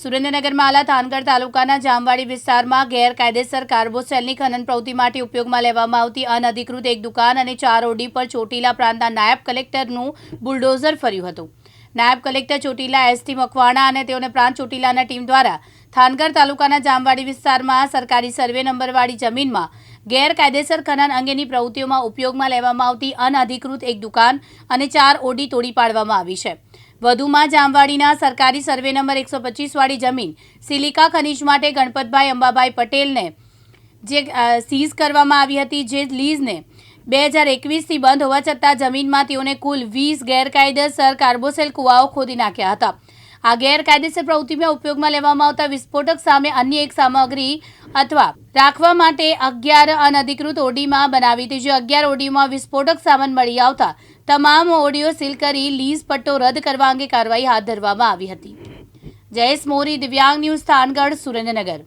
સુરેન્દ્રનગરમાં આલા થાનગઢ તાલુકાના જામવાડી વિસ્તારમાં ગેરકાયદેસર કાર્બોસેલની ખનન પ્રવૃત્તિ માટે ઉપયોગમાં લેવામાં આવતી અનધિકૃત એક દુકાન અને ચાર ઓડી પર ચોટીલા પ્રાંતના નાયબ કલેક્ટરનું બુલડોઝર ફર્યું હતું. નાયબ કલેક્ટર ચોટીલા એસટી મકવાણા અને તેઓને પ્રાંત ચોટીલાના ટીમ દ્વારા થાનગઢ તાલુકાના જામવાડી વિસ્તારમાં સરકારી સર્વે નંબરવાળી જમીનમાં ગેરકાયદેસર ખનન અંગેની પ્રવૃત્તિઓમાં ઉપયોગમાં લેવામાં આવતી અનઅધિકૃત એક દુકાન અને ચાર ઓડી તોડી પાડવામાં આવી છે. વધુમાં જામવાડીના સરકારી સર્વે નંબર એકસો પચીસવાળી જમીન સિલિકા ખનીજ માટે ગણપતભાઈ અંબાભાઈ પટેલને જે સીઝ કરવામાં આવી હતી જે લીઝને બે હજાર એકવીસથી બંધ હોવા છતાં જમીનમાં તેઓને કુલ વીસ ગેરકાયદેસર કાર્બોસેલ કુવાઓ ખોદી નાખ્યા હતા. આ ગેરકાયદેસર પ્રવૃત્તિમાં ઉપયોગમાં લેવામાં આવતા વિસ્ફોટક સામે અન્ય એક સામગ્રી અથવા રાખવા માટે અગિયાર અનધિકૃત ઓડીમાં બનાવી હતી, જે અગિયાર ઓડીમાં વિસ્ફોટક સામાન મળી આવતા તમામ ઓડીઓ સીલ કરી લીઝ પટ્ટો રદ કરવા અંગે કાર્યવાહી હાથ ધરવામાં આવી હતી. જયેશ મોરી, દિવ્યાંગ ન્યૂઝ થાનગઢ, સુરેન્દ્રનગર.